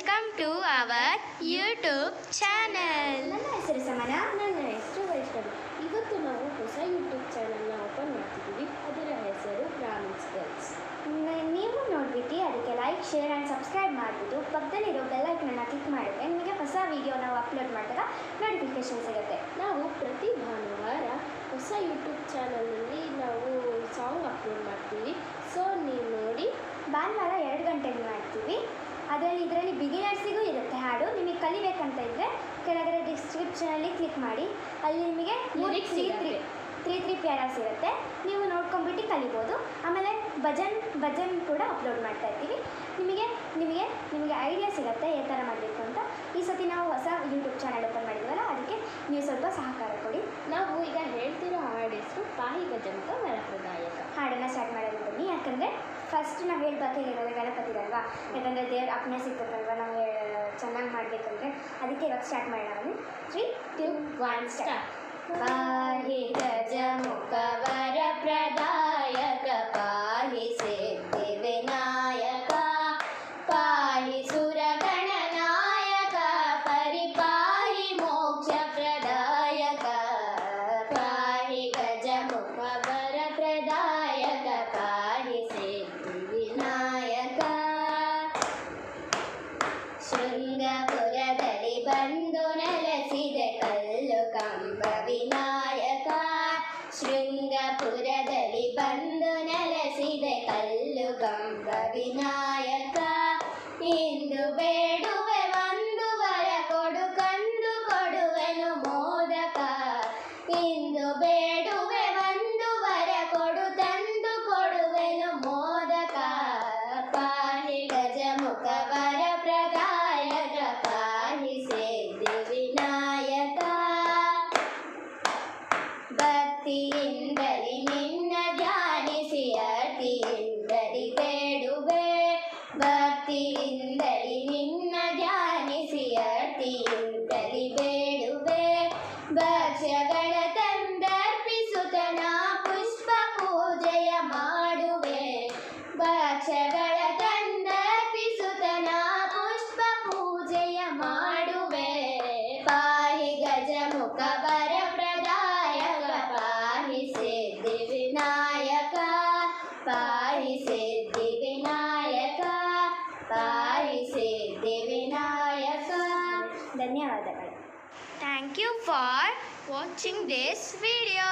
Welcome to our YouTube channel ನನ್ನ ಹೆಸರು ಸಮನ. ನನ್ನ ಹೆಸರು ವೈಷ್ಣವಿ. ಇವತ್ತು ನಾವು ಹೊಸ ಯೂಟ್ಯೂಬ್ ಚಾನಲ್ನ ಓಪನ್ ಮಾಡ್ತಿದ್ದೀವಿ. ಅದರ ಹೆಸರು ಗ್ರಾಮೀಣ್ ಗರ್ಲ್ಸ್ ನೀವು ನೋಡ್ಬಿಟ್ಟು ಅದಕ್ಕೆ ಲೈಕ್ ಶೇರ್ ಆ್ಯಂಡ್ ಸಬ್ಸ್ಕ್ರೈಬ್ ಮಾಡಿಬಿಟ್ಟು ಪಕ್ಕದಲ್ಲಿರೋ ಬೆಲ್ಲೈಕನ್ನ ಕ್ಲಿಕ್ ಮಾಡಿದ್ರೆ ನಿಮಗೆ ಹೊಸ ವಿಡಿಯೋ ನಾವು ಅಪ್ಲೋಡ್ ಮಾಡಿದಾಗ ನೋಟಿಫಿಕೇಶನ್ ಸಿಗುತ್ತೆ ನಾವು ಪ್ರತಿ ಭಾನುವಾರ ಹೊಸ ಯೂಟ್ಯೂಬ್ ಚಾನಲ್ನಲ್ಲಿ ನಾವು ಸಾಂಗ್ ಅಪ್ಲೋಡ್ ಮಾಡ್ತೀವಿ ಸೊ ನೀವು ನೋಡಿ ಭಾನುವಾರ ಎರಡು ಗಂಟೆಗೆ ಮಾಡ್ತೀವಿ ಅದರಲ್ಲಿ ಇದರಲ್ಲಿ ಬಿಗಿನರ್ಸಿಗೂ ಇರುತ್ತೆ ಹಾಡು. ನಿಮಗೆ ಕಲಿಬೇಕಂತ ಇದ್ದರೆ ಕೆಳಗಡೆ ಡಿಸ್ಕ್ರಿಪ್ಷನಲ್ಲಿ ಕ್ಲಿಕ್ ಮಾಡಿ. ಅಲ್ಲಿ ನಿಮಗೆ lyrics three. Three three three paras ಇರುತ್ತೆ. ನೀವು ನೋಡ್ಕೊಂಬಿಟ್ಟು ಕಲಿಬೋದು. ಆಮೇಲೆ ಭಜನ್ ಭಜನ್ ಕೂಡ ಅಪ್ಲೋಡ್ ಮಾಡ್ತಾ ಇರ್ತೀವಿ. ನಿಮಗೆ ನಿಮಗೆ ನಿಮಗೆ ಐಡಿಯಾ ಸಿಗುತ್ತೆ ಈ ಥರ ಮಾಡಬೇಕು ಅಂತ. ಈ ಸತಿ ನಾವು ಹೊಸ ಯೂಟ್ಯೂಬ್ ಚಾನಲ್ ಓಪನ್ ಮಾಡಿದ್ವಲ್ಲ ಅದಕ್ಕೆ ನೀವು ಸ್ವಲ್ಪ ಸಹಕಾರ ಕೊಡಿ. ನಾವು ಈಗ ಹೇಳ್ತಿರೋ ಹಾಡು ಹೆಸರು ಪಾಹಿ ನಾವು ಹೇಳ್ಬೇಕಾಗಿರೋದು ಗಣಪತಿಗಲ್ವಾ ಯಾಕಂದರೆ ದೇವ್ರ ಅಪ್ಪಣೆ ಸಿಗ್ತದಲ್ವ ನಾವು ಚೆನ್ನಾಗಿ ಮಾಡಬೇಕಂದ್ರೆ? ಅದಕ್ಕೆ ಇವಾಗ ಸ್ಟಾರ್ಟ್ ಮಾಡೋಣ. ತ್ರೀ ಟು ಒನ್ ಸ್ಟಾರ್ಟ್ ಪಾಹಿ ಗಜಮುಖ ವರ ಪ್ರದಾಯಕ ಶೃಂಗಪುರದಲ್ಲಿ ಬಂದು ನೆಲೆಸಿದೆ ಕಲ್ಲು ಕಂಬ ವಿನಾಯಕ ಶೃಂಗಪುರದಲ್ಲಿ ಬಂದು ನೆಲೆಸಿದೆ ಕಲ್ಲು ಕಂಬ ವಿನಾಯಕ ಇಂದು ಬೇಡುವೆ ಭಕ್ತಿಯಿಂದಲಿ ನಿನ್ನ ಧ್ಯಾನಿಸಿ ಅತಿಯಿಂದಲಿ ಬೇಡುವೆ. ಭಕ್ತಿಯಿಂದಲಿ ನಿನ್ನ ಧ್ಯಾನಿಸಿ ಅತಿಯಿಂದಲಿ ಬೇಡುವೆ. ಭಕ್ಷ್ಯಗಳ ಧನ್ಯವಾದಗಳು thank you for watching this video